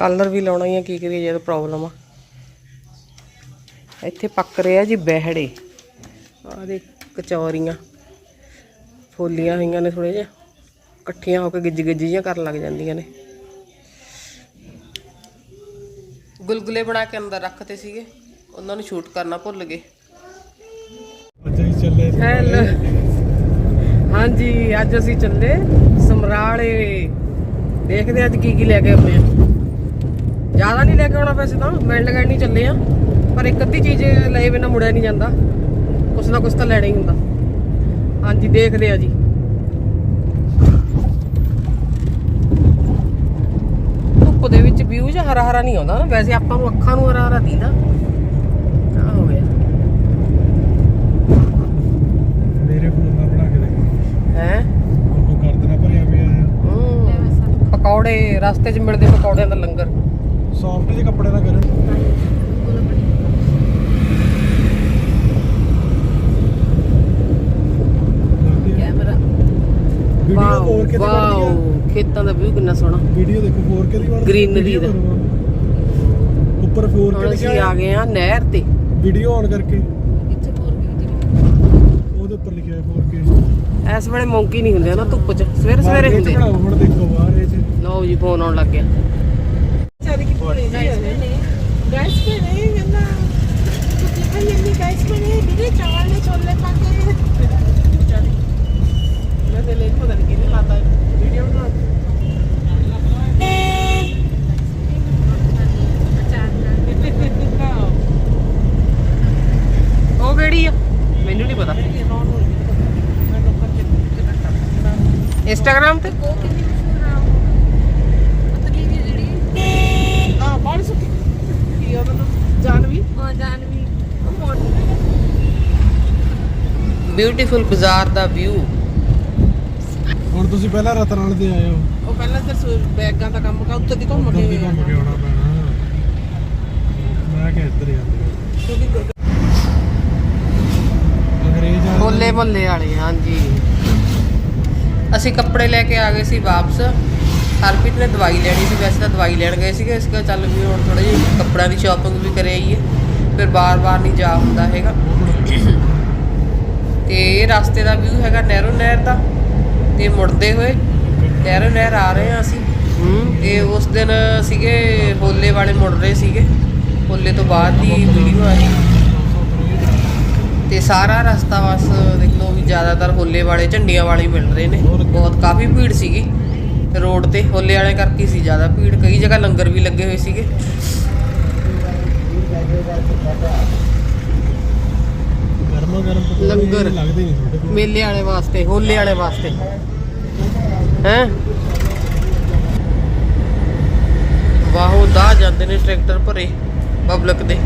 Colour ਵੀ ਲਾਉਣਾ ਹੀ ਆ ਕੀ ਕਰੀਏ ਜਦ ਪ੍ਰੋਬਲਮ ਆ। ਇੱਥੇ ਪੱਕ ਰਿਹਾ ਜੀ ਬਹਿੜੇ। ਆਹ ਦੇ ਕਚੌਰੀਆਂ। ਫੋਲੀਆਂ ਹੋਈਆਂ ਨੇ ਥੋੜੇ ਜਿਹਾ ਇਕੱਠੀਆਂ ਹੋ ਕੇ ਗਿੱਜ ਗਿੱਜ ਜਿਹੀਆਂ ਕਰਨ ਲੱਗ ਜਾਂਦੀਆਂ ਨੇ। ਗੁਲਗੁਲੇ ਬਣਾ ਕੇ ਅੰਦਰ ਰੱਖਤੇ ਸੀਗੇ। ਉਹਨਾਂ ਨੂੰ ਸ਼ੂਟ ਕਰਨਾ ਭੁੱਲ ਗਏ। ਹੈਲੋ। ਹਾਂਜੀ ਅੱਜ ਅਸੀਂ ਚੱਲੇ ਸਮਰਾਲੇ। ਦੇਖਦੇ ਅੱਜ ਕੀ ਕੀ ਲੈ ਕੇ ਆਉਂਦੇ ਆ। ਜ਼ਿਆਦਾ ਨਹੀਂ ਲੈ ਕੇ ਆਉਣਾ ਵੈਸੇ ਤਾਂ ਮਿਲ ਲਗਾਣ ਨਹੀਂ ਚੱਲੇ ਆ ਪਰ ਇੱਕ ਅੱਧੀ ਚੀਜ਼ ਲਏ ਬਿਨਾ ਮੁੜਿਆ ਨਹੀਂ ਜਾਂਦਾ। ਕੁਛ ਨਾ ਕੁਛ ਤਾਂ ਲੈਣਾ ਹੀ ਹੁੰਦਾ। ਹਾਂਜੀ ਦੇਖਦੇ ਆ ਜੀ। ਧੁੱਪ ਦੇ ਵਿੱਚ ਵਿਊ ਜਿਹਾ ਹਰਾ ਹਰਾ ਨਹੀਂ ਆਉਂਦਾ ਨਾ ਵੈਸੇ ਆਪਾਂ ਨੂੰ ਅੱਖਾਂ ਨੂੰ ਹਰਾ ਹਰਾ ਦੀਦਾ ਆ ਹੋ ਗਿਆ? ਮੇਰੇ ਫੋਨ ਨਾਲ ਬਣਾ ਕੇ ਦੇ। ਹੈ? ਉਹ ਕਰ ਦੇਣਾ ਭਰਿਆ ਪਿਆ। ਹਮ, ਪਕੌੜੇ ਰਸਤੇ 'ਚ ਮਿਲਦੇ ਪਕੌੜਿਆਂ ਦਾ ਲੰਗਰ। ਸੌਫਟ ਜਿਹੇ ਕੱਪੜੇ ਦਾ ਕਰਨ। ਵਾਓ 4K ਵਾਓ ਖੇਤਾਂ ਦਾ ਵਿਊ ਕਿੰਨਾ ਸੋਹਣਾ। ਵੀਡੀਓ ਦੇਖੋ 4K ਦੀ ਬਣਦੀ Greenery ਦਾ। ਉੱਪਰ 4K ਹੁਣ ਅਸੀਂ ਲਿਖਿਆ ਆ ਗਏ ਆ ਨਹਿਰ ਤੇ। ਵੀਡੀਓ ਔਨ ਕਰਕੇ। ਉਹਦੇ ਉੱਪਰ ਲਿਖਿਆ ਹੈ 4K ਇਸ ਵੇਲੇ ਮੌਂਕੀ ਨਹੀਂ ਹੁੰਦੇ ਨਾ ਧੁੱਪ 'ਚ। ਸਵੇਰੇ ਸਵੇਰੇ ਹੁੰਦੇ ਹੁਣ ਦੇਖੋ ਬਾਹਰ ਇਹ ਚ। ਲਓ ਜੀ ਫੋਨ ਆਉਣ ਲੱਗ ਗਿਆ। ਗੈਸ पे नहीं वरना तो दिखाई नहीं गैस पे नहीं मेरे चावल ने छोले पाके ਮੈਂ ਤੇ ਲੈ ਪਤਾ ਨਹੀਂ ਕਿਹਨੇ ਲਾਤਾ ਵੀਡੀਓ ਬਣਾ ਉਹ ਕਿਹੜੀ ਆ ਮੈਨੂੰ ਨਹੀਂ ਪਤਾ ਇੰਸਟਾਗ੍ਰਾਮ ਤੇ पतली ਹਾਂ ਬਿਊਟੀਫੁਲ ਬਾਜ਼ਾਰ ਦਾ ਵਿਊ ਹੁਣ ਤੁਸੀਂ ਪਹਿਲਾਂ ਰਤਨਾਲ ਦੇ ਆਏ ਹੋ। ਉਹ ਪਹਿਲਾਂ ਤੇ ਬੈਗਾਂ ਦਾ ਕੰਮ ਕਾ ਉੱਤੇ ਦੀ ਘੁੰਮ ਕੇ ਆਉਣਾ ਪੈਣਾ। ਮੈਂ ਕਿ ਇੱਧਰ ਜਾਂਦੇ ਹੋ। ਕਿਉਂਕਿ ਬੋਲੇ ਵਾਲੇ। ਹਾਂਜੀ। ਅਸੀਂ ਕੱਪੜੇ ਲੈ ਕੇ ਆ ਗਏ ਸੀ ਵਾਪਸ। ਹਰਪ੍ਰੀਤ ਨੇ ਦਵਾਈ ਲੈਣੀ ਸੀ ਵੈਸੇ ਤਾਂ ਦਵਾਈ ਲੈਣ ਗਏ ਸੀਗੇ ਇਸ ਕਰਕੇ ਚੱਲ ਵੀ ਹੁਣ ਥੋੜੀ ਜਿਹੀ ਕੱਪੜਾ ਦੀ ਸ਼ਾਪਿੰਗ ਵੀ ਕਰ ਆਈਏ ਫਿਰ ਬਾਰ-ਬਾਰ ਨਹੀਂ ਜਾ ਹੁੰਦਾ ਹੈਗਾ। ਤੇ ਇਹ ਰਸਤੇ ਦਾ ਵਿਊ ਹੈਗਾ ਨਹਿਰੋ ਨਹਿਰ ਦਾ। ਤੇ ਮੁੜਦੇ ਹੋਏ ਨਹਿਰੋ ਨਹਿਰ ਆ ਰਹੇ ਹਾਂ ਅਸੀਂ। ਤੇ ਉਸ ਦਿਨ ਸੀਗੇ ਹੋਲੇ ਵਾਲੇ ਮੁੜ ਰਹੇ ਸੀਗੇ। ਹੋਲੇ ਤੋਂ ਬਾਅਦ ਦੀ ਵੀਡੀਓ ਆ ਤੇ ਸਾਰਾ ਰਸਤਾ ਬਸ ਦੇਖ ਲਓ ਵੀ ਜ਼ਿਆਦਾਤਰ ਹੋਲੇ ਵਾਲੇ ਝੰਡੀਆਂ ਵਾਲੇ ਮਿਲ ਰਹੇ ਨੇ। ਬਹੁਤ ਕਾਫੀ ਭੀੜ ਸੀਗੀ। ਰੋਡ ਤੇ ਹੋਲੇ ਵਾਲੇ ਕਰਕੇ ਸੀ ਜ਼ਿਆਦਾ ਭੀੜ। ਕਈ ਜਗ੍ਹਾ ਲੰਗਰ ਵੀ ਲੱਗੇ ਹੋਏ ਸੀਗੇ। ਗਰਮਾ ਗਰਮ ਪਕੌੜੇ ਲੰਗਰ। ਲੱਗਦੇ ਨਹੀਂ ਤੁਹਾਡੇ ਕੋਲ। ਮੇਲੇ ਵਾਲੇ ਵਾਸਤੇ ਹੋਲੇ ਵਾਲੇ ਵਾਸਤੇ। ਹੈ? ਵਾਹੋ ਦਾ ਜਾਂਦੇ ਨੇ ਟਰੈਕਟਰ ਭਰੇ ਪਬਲਿਕ ਦੇ।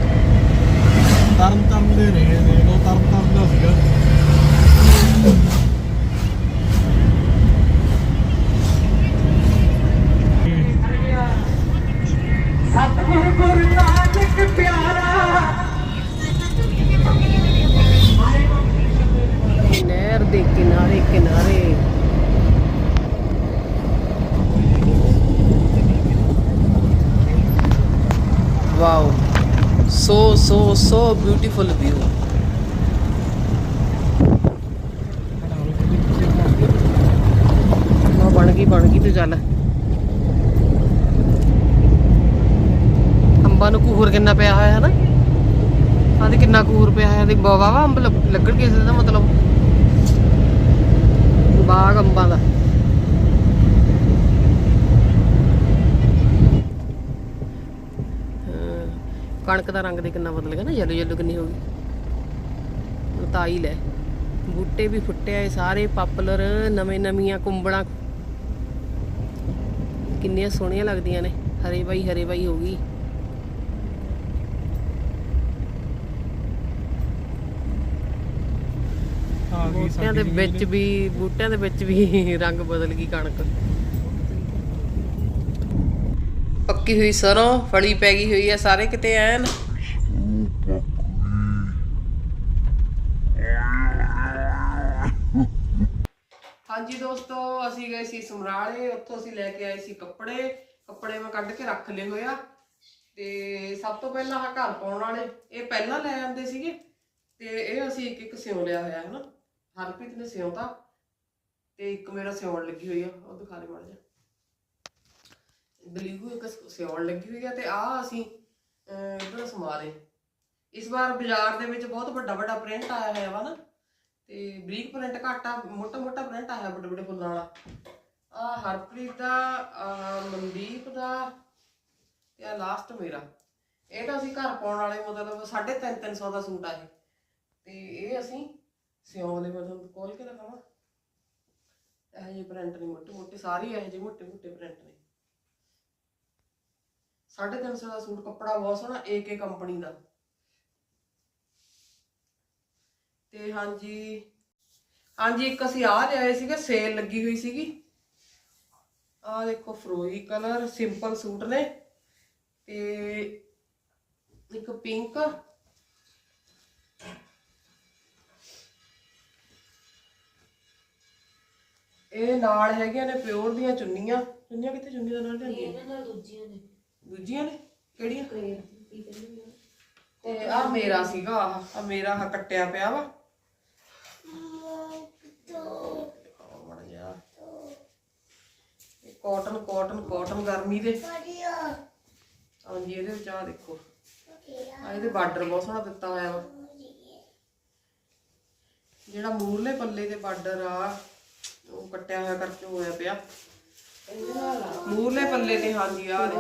ਤਰਨ ਤਰਨ ਦੇ ਰਹੇ ਨੇ ਉਹ ਤਰਨ ਤਰਨ ਦਾ ਸੀਗਾ ਨਹਿਰ ਦੇ ਕਿਨਾਰੇ ਕਿਨਾਰੇ wow so so so beautiful view ਬਣ ਗਈ ਬਣ ਗਈ ਤੂੰ ਚੱਲ। ਅੰਬਾਂ ਨੂੰ ਕੂਹਰ ਕਿੰਨਾ ਪਿਆ ਹੋਇਆ ਹੈ ਨਾ? ਆਦੇ ਕਿੰਨਾ ਕੂਹਰ ਪਿਆ ਹੋਇਆ ਤੇ ਵਾਵਾ ਅੰਬ ਲੱਗ- ਲੱਗਣ ਕਿਸੇ ਦਾ ਮਤਲਬ। ਬਾਗ ਅੰਬਾਂ ਦਾ ਹਾਂ, ਕਣਕ ਦਾ ਰੰਗ ਦੇ ਕਿੰਨਾ ਬਦਲ ਗਿਆ ਨਾ ਯੈਲੋ ਯੈਲੋ ਕਿੰਨੀ ਹੋ ਗਈ। ਲਤਾਈ ਲੈ। ਬੂਟੇ ਵੀ ਫੁੱਟੇ ਆਏ ਸਾਰੇ ਪਾਪੂਲਰ ਨਵੇਂ ਨਵੀਆਂ ਕੁੰਬੜਾਂ ਕਿੰਨੀਆਂ ਸੋਹਣੀਆਂ ਲੱਗਦੀਆਂ ਨੇ ਹਰੇ ਬਾਈ ਹਰੇ ਬਾਈ ਹੋ ਗਈ। ਬੂਟਿਆਂ ਦੇ ਵਿੱਚ ਵੀ ਬੂਟਿਆਂ ਦੇ ਵਿੱਚ ਵੀ ਰੰਗ ਬਦਲ ਗਈ ਕਣਕ। ਪੱਕੀ ਹੋਈ ਸਰੋਂ, ਫਲੀ ਪੈ ਗਈ ਹੋਈ ਆ ਸਾਰੇ ਕਿਤੇ ਐਨ। ਹਾਂਜੀ ਦੋਸਤੋ, ਅਸੀਂ ਗਏ ਸੀ ਸਮਰਾਲੇ, ਉੱਥੋਂ ਅਸੀਂ ਲੈ ਕੇ ਆਏ ਸੀ ਕੱਪੜੇ। ਕੱਪੜੇ ਮੈਂ ਕੱਢ ਕੇ ਰੱਖ ਲਏ ਹੋਏ ਆ। ਤੇ ਸਭ ਤੋਂ ਪਹਿਲਾਂ ਆਹ ਘਰ ਪਾਉਣ ਵਾਲੇ, ਇਹ ਪਹਿਲਾਂ ਲੈ ਆਂਦੇ ਸੀਗੇ। ਤੇ ਇਹ ਅਸੀਂ ਇੱਕ ਇੱਕ ਸਿਉਂ ਲਿਆ ਹੋਇਆ ਹੈ ਨਾ ਹਰਪ੍ਰੀਤ ਨੇ ਸਿਉਂਤਾ। ਤੇ ਇੱਕ ਮੇਰਾ ਸਿਉਣ ਲੱਗੀ ਹੋਈ ਆ, ਉਹ ਦਿਖਾ ਦੇ ਮਾੜਾ ਜਿਹਾ। ਬਲੀਗੂ ਇੱਕ ਸਿਉਣ ਲੱਗੀ ਹੋਈ ਹੈ ਤੇ ਆਹ ਅਸੀਂ ਅਹ, ਇੱਧਰ ਸਮਾਰੇ ਇਸ ਵਾਰ ਬਾਜ਼ਾਰ ਦੇ ਵਿੱਚ ਬਹੁਤ ਵੱਡਾ ਵੱਡਾ ਪ੍ਰਿੰਟ ਆਇਆ ਹੋਇਆ ਵਾ ਨਾ ਤੇ ਬਰੀਕ ਪ੍ਰਿੰਟ ਘੱਟ ਆ ਮੋਟਾ ਮੋਟਾ ਪ੍ਰਿੰਟ ਆਇਆ ਵੱਡੇ ਵੱਡੇ ਫੁੱਲਾਂ ਵਾਲਾ। ਆ ਹਰਪ੍ਰੀਤ ਦਾ ਆਹ ਮਨਦੀਪ ਦਾ ਤੇ ਆ ਲਾਸਟ ਮੇਰਾ। ਇਹ ਤਾਂ ਅਸੀਂ ਘਰ ਪਾਉਣ ਵਾਲੇ ਮਤਲਬ 3.5 300 ਦਾ ਸੂਟ ਆ ਇਹ। ਤੇ ਇਹ ਅਸੀਂ ਸਿਉਂ ਵਾਲੇ ਮੈਂ ਤੁਹਾਨੂੰ ਖੋਲ ਕੇ ਦਿਖਾਵਾਂ। ਇਹ ਜਿਹੇ ਪ੍ਰਿੰਟ ਨਹੀਂ ਮੋਟੇ ਮੋਟੇ ਸਾਰੇ ਇਹ ਜਿਹੇ ਮੋਟੇ ਮੋਟੇ ਪ੍ਰਿੰਟ ਨੇ। 350 ਦਾ ਸੂਟ ਕੱਪੜਾ ਬਹੁਤ ਸੋਹਣਾ ਏਕੇ ਕੰਪਨੀ ਦਾ। ਤੇ ਹਾਂਜੀ ਹਾਂਜੀ, ਇੱਕ ਅਸੀਂ ਆ ਲਿਆਏ ਸੀਗੇ ਸੇਲ ਲੱਗੀ ਹੋਈ ਸੀਗੀ। ਆ ਦੇਖੋ ਫਰੋਈ ਕਲਰ ਸਿੰਪਲ ਸੂਟ ਨੇ। ਤੇ ਇੱਕ ਪਿੰਕ ਇਹ ਨਾਲ ਹੈਗੀਆਂ ਨੇ ਪਿਓਰ ਦੀਆਂ ਚੁੰਨੀਆਂ। ਚੁੰਨੀਆਂ ਕਿੱਥੇ ਚੁੰਨੀ ਦਾ ਨਾਲ ਲਿਆਂਦੀਆਂ? ਇਹਨਾਂ ਨਾਲ ਦੂਜੀਆਂ ਨੇ। ਦੂਜੀਆਂ ਨੇ? ਕਿਹੜੀਆਂ? ਤੇ ਆ ਮੇਰਾ ਸੀਗਾ ਆਹ ਆ ਮੇਰਾ ਆਹ ਕੱਟਿਆ ਪਿਆ ਵਾ। ਮਾੜਾ ਕਾਟਨ ਕਾਟਨ ਕਾਟਨ ਗਰਮੀ ਦੇ। ਹਾਂਜੀ ਇਹਦੇ ਵਿੱਚ ਆ ਦੇਖੋ। ਆ ਇਹਦੇ ਬਾਰਡਰ ਬਹੁਤ ਸੋਹਣਾ ਦਿੱਤਾ ਹੋਇਆ ਵਾ। ਜਿਹੜਾ ਮੂਰਲੇ ਪੱਲੇ ਦੇ ਬਾਰਡਰ ਆ ਉਹ ਕੱਟਿਆ ਹੋਇਆ ਕਰਕੇ ਹੋਇਆ ਪਿਆ। ਮੂਰਲੇ ਪੱਲੇ ਤੇ ਹਾਂਜੀ, ਆ ਦੇ।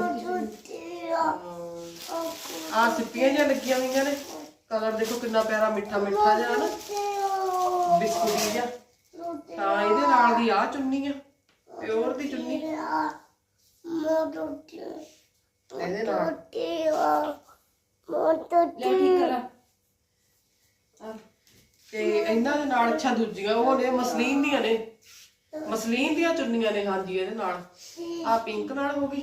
ਆ ਸਿੱਪੀਆਂ ਜਿਹੀਆਂ ਲੱਗੀਆਂ ਹੋਈਆਂ ਨੇ। ਕਲਰ ਦੇਖੋ ਕਿੰਨਾ ਪਿਆਰਾ, ਮਿੱਠਾ ਮਿੱਠਾ ਜਿਹਾ ਨਾ। ਬਿਸਕੁਟੀ ਜਿਹਾ। ਤਾਂ ਇਹਦੇ ਨਾਲ ਦੀ ਆ ਚੁੰਨੀ ਆ, ਪਿਓਰ ਦੀ ਚੁੰਨੀ। ਇਹਦੇ ਨਾਲ। ਤੇ ਇਹਨਾਂ ਦੇ ਨਾਲ ਅੱਛਾ ਦੂਜੀਆਂ, ਉਹ ਨੇ ਮਸਲੀਨ ਦੀਆਂ ਨੇ। ਮਸਲੀਨ ਦੀਆਂ ਚੁੰਨੀਆਂ ਨੇ ਹਾਂਜੀ ਇਹਦੇ ਨਾਲ। ਆ ਪਿੰਕ ਨਾਲ ਹੋ ਗਈ।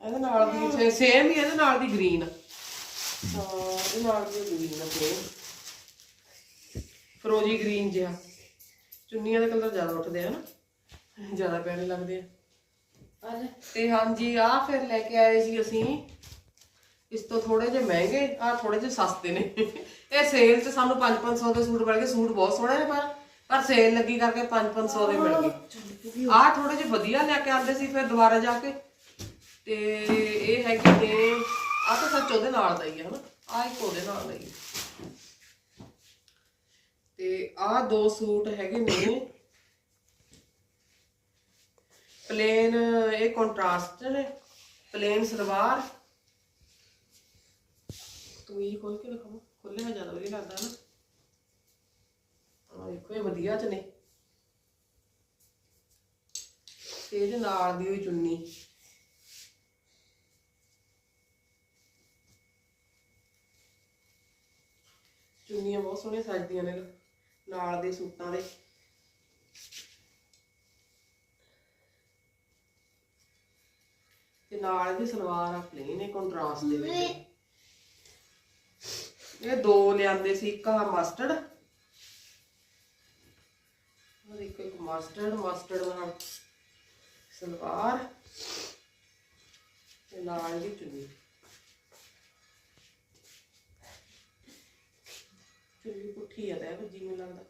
ਇਹਦੇ ਨਾਲ ਦੀ ਸੇਮ ਹੀ ਇਹਦੇ ਨਾਲ ਦੀ ਗ੍ਰੀਨ ਹਾਂ ਇਹਦੇ ਨਾਲ ਦੀ ਗ੍ਰੀਨ ਆ ਸੇਮ ਫਰੋਜੀ ਗ੍ਰੀਨ ਜਿਹਾ। ਚੁੰਨੀਆਂ ਦੇ ਕਲਰ ਜ਼ਿਆਦਾ ਉੱਠਦੇ ਆ ਨਾ। ਜ਼ਿਆਦਾ ਪਿਆਰੇ ਲੱਗਦੇ ਆ। ਤੇ ਹਾਂਜੀ ਆ ਫਿਰ ਲੈ ਕੇ ਆਏ ਸੀ ਅਸੀਂ। ਇਸ ਤੋਂ ਥੋੜੇ ਜਿਹੇ ਮਹਿੰਗੇ ਆ ਥੋੜੇ ਜਿਹੇ ਸਸਤੇ ਨੇ। ਇਹ ਸੇਲ 'ਚ ਸਾਨੂੰ 5-500 ਦੇ ਸੂਟ ਮਿਲ ਗਏ। ਸੂਟ ਬਹੁਤ ਸੋਹਣੇ ਨੇ ਪਰ ਪਰ ਸੇਲ ਲੱਗੀ ਕਰਕੇ 5-500 ਦੇ ਮਿਲ ਗਏ। ਆ ਥੋੜੇ ਜਿਹੇ ਵਧੀਆ ਲੈ ਕੇ ਆਂਦੇ ਸੀ ਫਿਰ ਦੁਬਾਰਾ ਜਾ ਕੇ। ਤੇ ਇਹ ਹੈਗੇ ਨੇ ਆ ਤਾਂ ਸੱਚ ਉਹਦੇ ਨਾਲ ਦਾ ਹੀ ਹੈ ਹਨਾ? ਆ ਇੱਕ ਉਹਦੇ ਨਾਲ ਦਾ ਹੀ ਤੇ ਆ ਦੋ ਸੂਟ ਹੈਗੇ ਨੇ। ਪਲੇਨ ਇਹ ਕੰਟਰਾਸਟ ਨੇ। ਪਲੇਨ ਸਲਵਾਰ ਤੂੰ ਇਹ ਖੋਲ ਕੇ ਦਿਖਾਓ। ਖੁੱਲੇ ਜ਼ਿਆਦਾ ਵਧੀਆ ਲੱਗਦਾ ਨਾ। ਆ ਦੇਖੋ, ਇਹ ਵਧੀਆ ਚ ਨੇ। ਤੇ ਇਹਦੇ ਨਾਲ ਦੀ ਹੋਈ ਚੁੰਨੀ। ਚੁੰਨੀਆਂ ਬਹੁਤ ਸੋਹਣੀਆਂ ਸਜਦੀਆਂ ਨੇ। ਨਾਲ ਦੇ ਸੂਟਾਂ ਦੇ। ਤੇ ਨਾਲ ਦੀ ਸਲਵਾਰ ਆ ਪਲੇਨ ਹੈ ਕੰਟਰਾਸਟ ਦੇ ਵਿੱਚ। ਇਹ ਦੋ ਲਿਆਂਦੇ ਸੀ, ਇੱਕ ਆ ਮਸਟਰਡ ਔਰ ਇੱਕ ਇੱਕ ਮਸਟਰਡ ਮਸਟਰਡ ਨਾਲ ਸਲਵਾਰ। ਤੇ ਨਾਲ ਦੀ ਚੁੰਨੀ। ਚੁੰਨੀ ਪੁੱਠੀ ਆ ਤੇ ਵੱਜੀ ਮੈਨੂੰ ਲੱਗਦਾ।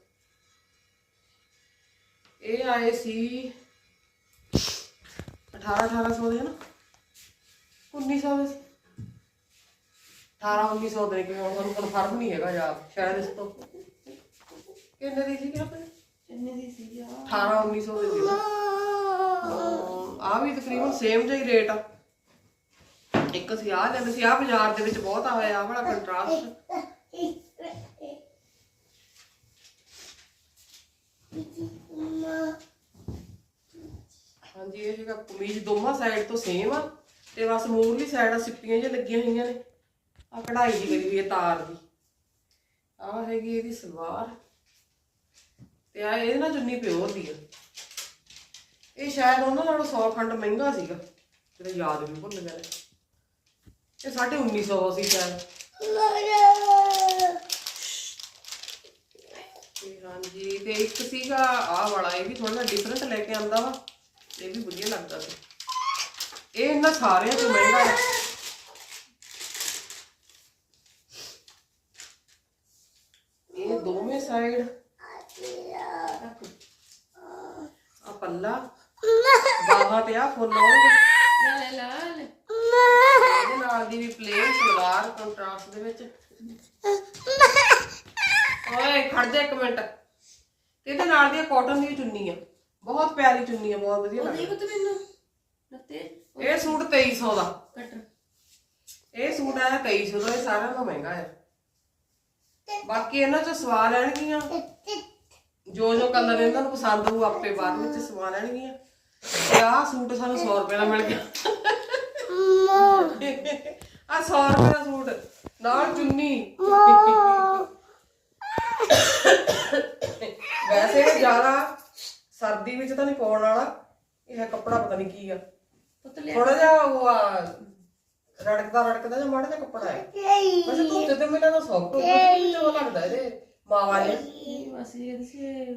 ਇਹ ਆਏ ਸੀ 18 1800 ਦੇ ਨਾ? 1900 ਦੇ 18 1900 ਦੇ ਕਿ ਹੁਣ ਸਾਨੂੰ ਕਨਫਰਮ ਨਹੀਂ ਹੈਗਾ ਯਾਰ ਸ਼ਾਇਦ ਇਸ ਤੋਂ। ਕਿੰਨੇ ਦੀ ਸੀ ਕਿ ਆਪਣੇ? ਕਿੰਨੇ ਦੀ ਸੀ ਆ 18 1900 ਦੇ ਸੀ ਆ ਵੀ ਤਕਰੀਬਨ ਸੇਮ ਜਿਹਾ ਹੀ ਰੇਟ ਆ। ਇੱਕ ਅਸੀਂ ਆ ਲੈਂਦੇ ਸੀ ਆ ਬਾਜ਼ਾਰ ਦੇ ਵਿੱਚ ਬਹੁਤ ਆ ਹੋਇਆ ਆ ਵਾਲਾ ਕੰਟਰਾਸਟ ਹਾਂਜੀ ਇਹ ਹੈਗਾ ਕਮੀਜ਼ ਦੋਵਾਂ ਸਾਈਡ ਤੋਂ ਸੇਮ ਆ ਤੇ ਬਸ ਮੂਰਲੀ ਸਾਈਡ ਆ ਸਿੱਪੀਆਂ ਜਿਹੀਆਂ ਲੱਗੀਆਂ ਹੋਈਆਂ ਨੇ। ਆ ਕਢਾਈ ਜੀ ਕਰੀ ਹੋਈ ਤਾਰ ਦੀ। ਆ ਹੈਗੀ ਇਹਦੀ ਸਲਵਾਰ। ਤੇ ਆ ਇਹਦੇ ਨਾਲ ਚੁੰਨੀ ਪਿਓਰ ਦੀ ਆ। ਇਹ ਸ਼ਾਇਦ ਉਹਨਾਂ ਨਾਲੋਂ 100 ਖੰਡ ਮਹਿੰਗਾ ਸੀਗਾ। ਜਿਹੜਾ ਯਾਦ ਵੀ ਭੁੱਲ ਗਿਆ ਇਹ 1950 ਸੀ ਸ਼ਾਇਦ। ਹਾਂਜੀ, ਤੇ ਇੱਕ ਸੀਗਾ ਆਹ ਵਾਲਾ, ਇਹ ਵੀ ਥੋੜਾ ਜਿਹਾ ਡਿਫਰੈਂਟ ਲੈ ਕੇ ਆਂਦਾ ਵਾ। ਇਹ ਵੀ ਵਧੀਆ ਲੱਗਦਾ ਸੀ। ਇਹ ਇਹਨਾਂ ਸਾਰਿਆਂ ਤੋਂ ਮਹਿੰਗਾ ਹੈ ਇਹ ਦੋਵੇਂ ਸਾਈਡ ਆ ਪੱਲਾ। ਬਾਹਾਂ ਤੇ ਆ ਫੁੱਲ ਆਉਣਗੇ। ਲਾ ਲਾ ਲਾ ਇਹਦੇ ਨਾਲ ਦੀ ਵੀ ਪਲੇਨ ਸਲਵਾਰ ਕੰਟਰਾਸਟ ਦੇ ਵਿੱਚ। ਓਏ ਖੜ ਜਾ ਇੱਕ ਮਿੰਟ। ਤੇ ਇਹਦੇ ਨਾਲ ਦੀ ਕਾਟਨ ਦੀ ਚੁੰਨੀ ਆ ਬਹੁਤ ਪਿਆਰੀ ਚੁੰਨੀ ਆ ਬਹੁਤ ਵਧੀਆ ਲੱਗਦੀ ਦੇਖੋ ਤੇ ਮੈਨੂੰ। ਲੱਤੇ। ਇਹ ਸੂਟ 2300 ਦਾ। ਕੱਟ। ਇਹ ਸੂਟ ਆਇਆ 2300 ਦਾ ਇਹ ਸਾਰਿਆਂ ਤੋਂ ਮਹਿੰਗਾ ਹੈ ਬਾਕੀ ਇਹਨਾਂ ਚੋਂ ਸਵਾ ਲੈਣਗੀਆਂ ਜੋ ਜੋ ਕਲਰ ਇਹਨਾਂ ਨੂੰ ਪਸੰਦ ਹੋਊ ਆਪੇ ਬਾਅਦ ਵਿੱਚ ਸਵਾ ਲੈਣਗੀਆਂ ਤੇ ਆਹ ਸੂਟ ਸਾਨੂੰ 100 ਰੁਪਏ ਦਾ ਮਿਲ ਗਿਆ। ਆ 100 ਰੁਪਏ ਦਾ ਸੂਟ ਨਾਲ ਚੁੰਨੀ। ਵੈਸੇ ਇਹ ਜ਼ਿਆਦਾ ਸਰਦੀ ਵਿੱਚ ਤਾਂ ਨਹੀਂ ਪਾਉਣ ਵਾਲਾ। ਇਹ ਕੱਪੜਾ ਪਤਾ ਨਹੀਂ ਕੀ ਆ। ਥੋੜਾ ਜਿਹਾ ਉਹ ਆ ਰੜਕਦਾ ਰੜਕਦਾ ਜਿਹਾ ਮਾੜਾ ਜਿਹਾ ਕੱਪੜਾ ਹੈ। ਵੈਸੇ ਧੁੱਤੇ ਤੇ ਮੈਨੂੰ ਤਾਂ ਸੌਫਟ ਵਿੱਚ ਉਹ ਲੱਗਦਾ ਇਹਦੇ ਮਾਵਾ ਨੇ ਬਸ ਇਹ ਦੱਸੇ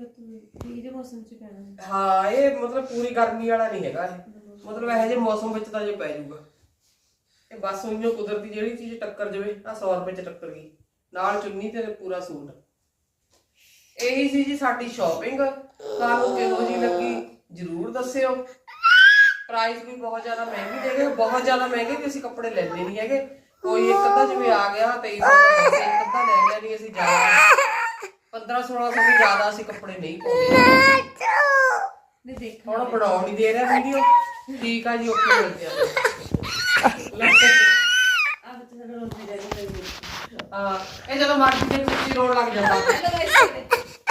ਠੀਕ ਦੇ ਮੌਸਮ ਚ ਪੈਣਾ। ਹੈ। ਹਾਂ ਇਹ ਮਤਲਬ ਪੂਰੀ ਗਰਮੀ ਵਾਲਾ ਨਹੀਂ ਹੈਗਾ ਇਹ। ਮਤਲਬ ਇਹੋ ਜਿਹੇ ਮੌਸਮ ਵਿੱਚ ਤਾਂ ਜੇ ਪੈ ਜਾਊਗਾ। ਇਹ ਬਸ ਉਈਓ ਕੁਦਰਤੀ ਜਿਹੜੀ ਚੀਜ਼ ਟੱਕਰ ਜਾਵੇ ਆ 100 ਰੁਪਏ ਚ ਟੱਕਰ ਗਈ। ਨਾਲ ਚੁੰਨੀ ਤੇ ਪੂਰਾ ਸੂਟ। ਇਹੀ ਸੀ ਜੀ ਸਾਡੀ ਸ਼ਾਪਿੰਗ ਤੁਹਾਨੂੰ ਕਿਹੋ ਜਿਹੀ ਲੱਗੀ ਜਰੂਰ ਦੱਸਿਓ। ਪ੍ਰਾਈਸ ਵੀ ਬਹੁਤ ਜ਼ਿਆਦਾ ਮਹਿੰਗੀ ਦੇਗੇ ਬਹੁਤ ਜ਼ਿਆਦਾ ਮਹਿੰਗੇ ਵੀ ਅਸੀਂ ਕੱਪੜੇ ਲੈਂਦੇ ਨਹੀਂ ਹੈਗੇ। ਕੋਈ ਇੱਕ ਅੱਧਾ ਜਿਵੇਂ ਆ ਗਿਆ 2300 ਦਾ ਵੈਸੇ ਇੱਕ ਅੱਧਾ ਲੈ ਲਿਆ ਨਹੀਂ ਅਸੀਂ ਜ਼ਿਆਦਾ 15 1600 ਤੋਂ ਜ਼ਿਆਦਾ ਅਸੀਂ ਕੱਪੜੇ ਨਹੀਂ ਪਾਉਂਦੇ। ਨੇ ਦੇਖ ਹੁਣ ਬਣਾਉਣ ਨਹੀਂ ਦੇ ਰਿਹਾ ਵੀਡੀਓ। ਠੀਕ ਆ ਜੀ ਓਕੇ ਮਿਲਦੇ ਆ। ਆ ਬੱਚਾ ਸਾਡਾ ਰੋਣ ਵੀ ਜਾਏਗਾ ਹਾਂ ਇਹ ਜਦੋਂ ਮਰਜ਼ੀ ਦੇ ਕੁੱਤੀ ਰੋਣ ਲੱਗ ਜਾਂਦਾ। Hello guys.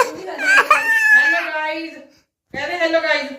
ਉਹ ਵੀ ਰਾਜਾ ਹੈਲੋ ਗਾਇਜ਼ ਕਹਿੰਦੇ ਹੈਲੋ ਗਾਇਜ਼